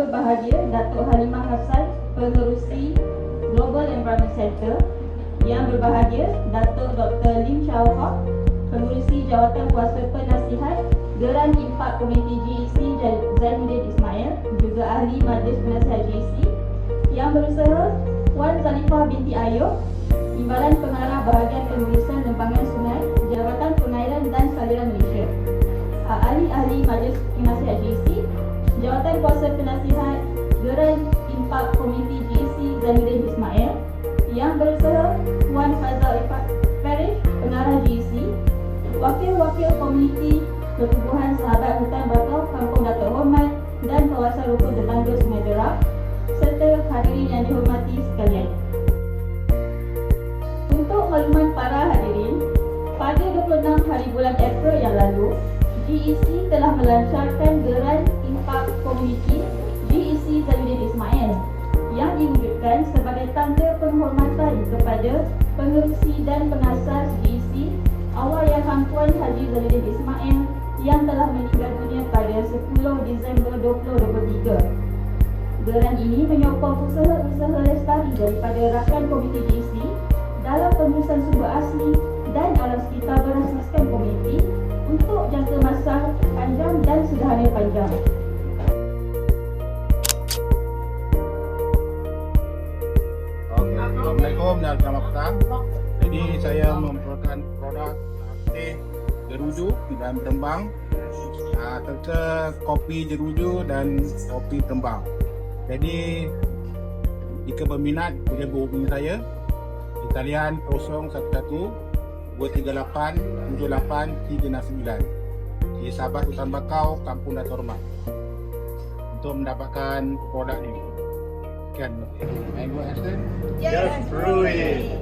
berbahagia Datuk Halimah Hassan, pengerusi Global Environment Center. Yang berbahagia Datuk Dr. Lim Chow Hok, pengerusi Jawatan Kuasa Penasihat Geran Impak Komiti GEC Zainuddin Ismail, juga ahli Majlis Penasihat GEC. Yang berusaha Wan Zalifah binti Ayub, Timbalan Pengarah Bahagian Pengurusan Lembangan Sungai, Jabatan Pengairan dan Saliran Malaysia. Ah, Ahli-ahli Majlis Penasihat GEC, Jawatan Kuasa Penasihat Geran Impak Komiti GEC Zainuddin Ismail yang berusaha Wan Fazal Ifat Parish, Pengarah GEC, Wakil-wakil Komuniti Pertubuhan Sahabat Hutan Bakau Kampung Datuk Hormat dan Kawasan Rukun Tetangga Sungai Derap serta hadirin yang dihormati sekalian. Untuk makluman para hadirin, pada 26 hari bulan April yang lalu, GEC telah melancarkan geran impak komuniti GEC Zainuddin Ismail yang diwujudkan sebagai tanda penghormatan kepada pengerusi dan penasas GEC awal yang Hangtuan Haji Zainuddin Ismail yang telah meninggal dunia pada 10 Disember 2023. Geran ini menyokong usaha-usaha lestari daripada rakan komiti GEC dalam pengurusan sumber asli dan alam sekitar dan sederhana panjang. Okey, Assalamualaikum dan selamat petang. Jadi saya memproduksi produk teh jeruju dan tembang ah, serta kopi jeruju dan kopi tembang. Jadi jika berminat boleh hubungi saya di talian 011 238 7839 di Sabah Hutan Bakau, Kampung Datuk Hormat untuk mendapatkan produk ini. Sekian. Mango. Just brew it.